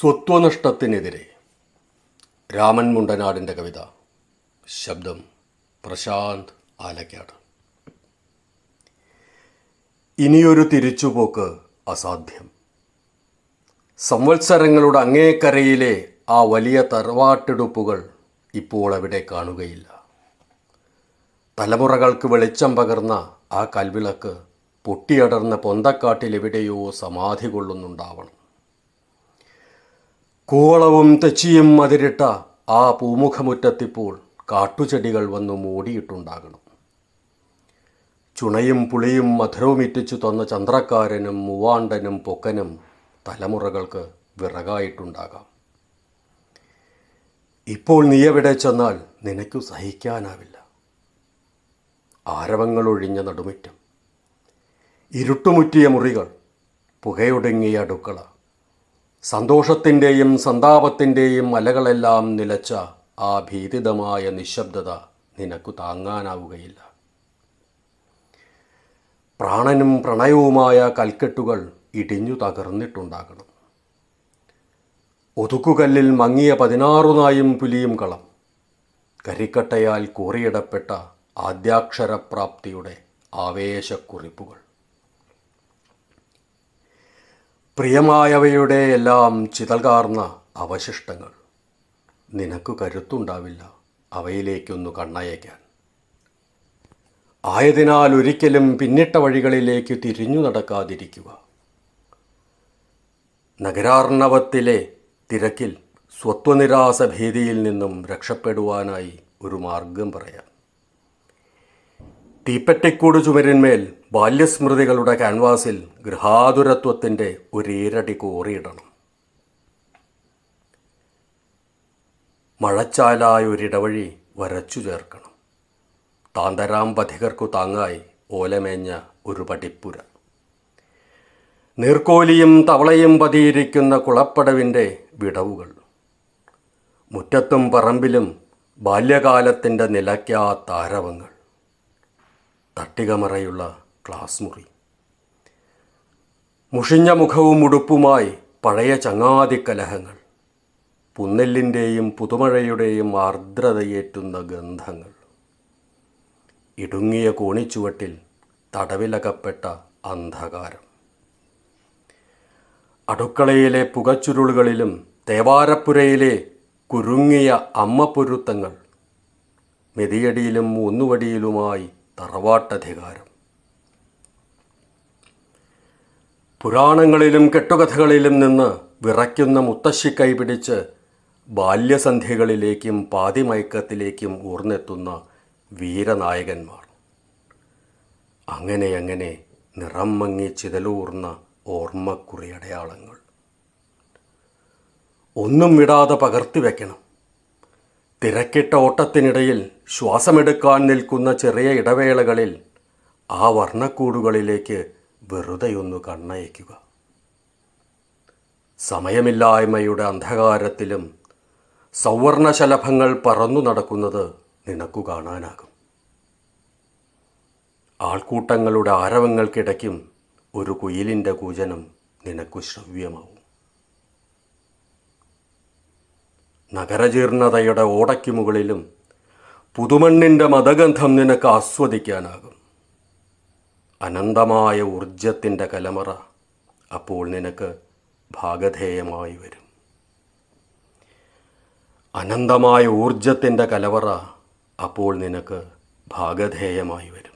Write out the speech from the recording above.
സ്വത്വനഷ്ടത്തിനെതിരെ രാമൻ മുണ്ടനാടിന്റെ കവിത. ശബ്ദം പ്രശാന്ത് ആലക്കാട്. ഇനിയൊരു തിരിച്ചുപോക്ക് അസാധ്യം. സംവത്സരങ്ങളുടെ അങ്ങേക്കരയിലെ ആ വലിയ തറവാട്ടെടുപ്പുകൾ ഇപ്പോൾ അവിടെ കാണുകയില്ല. തലമുറകൾക്ക് വെളിച്ചം പകർന്ന ആ കൽവിളക്ക് പൊട്ടിയടർന്ന പൊന്തക്കാട്ടിലെവിടെയോ സമാധി കൊള്ളുന്നുണ്ടാവണം. കൂവളവും തെച്ചിയും അതിരിട്ട ആ പൂമുഖമുറ്റത്തിപ്പോൾ കാട്ടുചെടികൾ വന്നു മൂടിയിട്ടുണ്ടാകണം. ചുണയും പുളിയും മധുരവും ഇറ്റിച്ചു തന്ന ചന്ദ്രക്കാരനും മൂവാണ്ടനും പൊക്കനും തലമുറകൾക്ക് വിറകായിട്ടുണ്ടാകാം. ഇപ്പോൾ നീ എവിടെ ചെന്നാൽ നിനക്കു സഹിക്കാനാവില്ല. ആരവങ്ങളൊഴിഞ്ഞ നടുമുറ്റം. ഇരുട്ടുമുറ്റിയ മുറികൾ പുകയൊടുങ്ങിയ അടുക്കള സന്തോഷത്തിന്റെയും സന്താപത്തിന്റെയും അലകളെല്ലാം നിലച്ച ആ ഭീതിതമായ നിശബ്ദത നിനക്കു താങ്ങാനാവുകയില്ല. പ്രാണനും പ്രണയവുമായ കൽക്കെട്ടുകൾ ഇടിഞ്ഞു തകർന്നിട്ടുണ്ടാകണം. ഒതുക്കുകല്ലിൽ മങ്ങിയ പതിനാറു നായും പുലിയും കളം. കരിക്കട്ടയാൽ കോറിയിടപ്പെട്ട ആദ്യാക്ഷരപ്രാപ്തിയുടെ ആവേശക്കുറിപ്പുകൾ. പ്രിയമായവയുടെ എല്ലാം ചിതൽകാർന്ന അവശിഷ്ടങ്ങൾ. നിനക്ക് കരുത്തുണ്ടാവില്ല അവയിലേക്കൊന്നു കണ്ണയക്കാൻ ആയതിനാൽ ഒരിക്കലും പിന്നിട്ട വഴികളിലേക്ക് തിരിഞ്ഞു നടക്കാതിരിക്കുക. നഗരാർണവത്തിലെ തിരക്കിൽ സ്വത്വനിരാസ ഭീതിയിൽ നിന്നും രക്ഷപ്പെടുവാനായി ഒരു മാർഗം പറയാം. തീപ്പറ്റിക്കൂട് ചുമരിന്മേൽ ബാല്യസ്മൃതികളുടെ ക്യാൻവാസിൽ ഗൃഹാതുരത്വത്തിന്റെ ഒരേരടി കോറിയിടണം. മഴച്ചാലായ ഒരിടവഴി വരച്ചു ചേർക്കണം. താന്തരാം പഥികർക്കു താങ്ങായി ഓലമേഞ്ഞ ഒരു പടിപ്പുര. നീർക്കോലിയും തവളയും പതിയിരിക്കുന്ന കുളപ്പടവിന്റെ വിടവുകൾ. മുറ്റത്തും പറമ്പിലും ബാല്യകാലത്തിന്റെ നിലയ്ക്കാത്ത ആരവങ്ങൾ തട്ടികമറയുള്ള ക്ലാസ് മുറി. മുഷിഞ്ഞ മുഖവും ഉടുപ്പുമായി പഴയ ചങ്ങാതിക്കലഹങ്ങൾ. പുന്നെല്ലിന്റെയും പുതുമഴയുടെയും ആർദ്രതയേറ്റുന്ന ഗന്ധങ്ങൾ. ഇടുങ്ങിയ കോണിച്ചുവട്ടിൽ തടവിലകപ്പെട്ട അന്ധകാരം. അടുക്കളയിലെ പുകച്ചുരുളുകളിലും തേവാരപ്പുരയിലെ കുരുങ്ങിയ അമ്മപ്പൊരുത്തങ്ങൾ മെതിയടിയിലും ഒന്നുവടിയിലുമായി തറവാട്ടധികാരം. പുരാണങ്ങളിലും കെട്ടുകഥകളിലും നിന്ന് വിറയ്ക്കുന്ന മുത്തശ്ശി കൈപിടിച്ച് ബാല്യസന്ധ്യകളിലേക്കും പാതിമയക്കത്തിലേക്കും ഊർന്നെത്തുന്ന വീരനായകന്മാർ. അങ്ങനെ അങ്ങനെ നിറം മങ്ങി ചിതലൂർന്ന ഓർമ്മക്കുറി അടയാളങ്ങൾ. ഒന്നും വിടാതെ പകർത്തി വെക്കണം. തിരക്കിട്ട ഓട്ടത്തിനിടയിൽ ശ്വാസമെടുക്കാൻ നിൽക്കുന്ന ചെറിയ ഇടവേളകളിൽ ആ വർണക്കൂടുകളിലേക്ക് വെറുതെയൊന്ന് കണ്ണയക്കുക സമയമില്ലായ്മയുടെ അന്ധകാരത്തിലും സൗവർണശലഭങ്ങൾ പറന്നു നടക്കുന്നത് നിനക്കു കാണാനാകും. ആൾക്കൂട്ടങ്ങളുടെ ആരവങ്ങൾക്കിടയ്ക്കും ഒരു കുയിലിന്റെ കൂജനം നിനക്കു ശ്രവ്യമാവും. നഗരജീർണതയുടെ ഓടയ്ക്കു മുകളിലും പുതുമണ്ണിന്റെ മതഗന്ധം നിനക്ക് ആസ്വദിക്കാനാകും. അനന്തമായ ഊർജത്തിന്റെ കലമറ അപ്പോൾ നിനക്ക് ഭാഗധേയമായി വരും. അനന്തമായ ഊർജത്തിന്റെ കലവറ അപ്പോൾ നിനക്ക് ഭാഗധേയമായി വരും.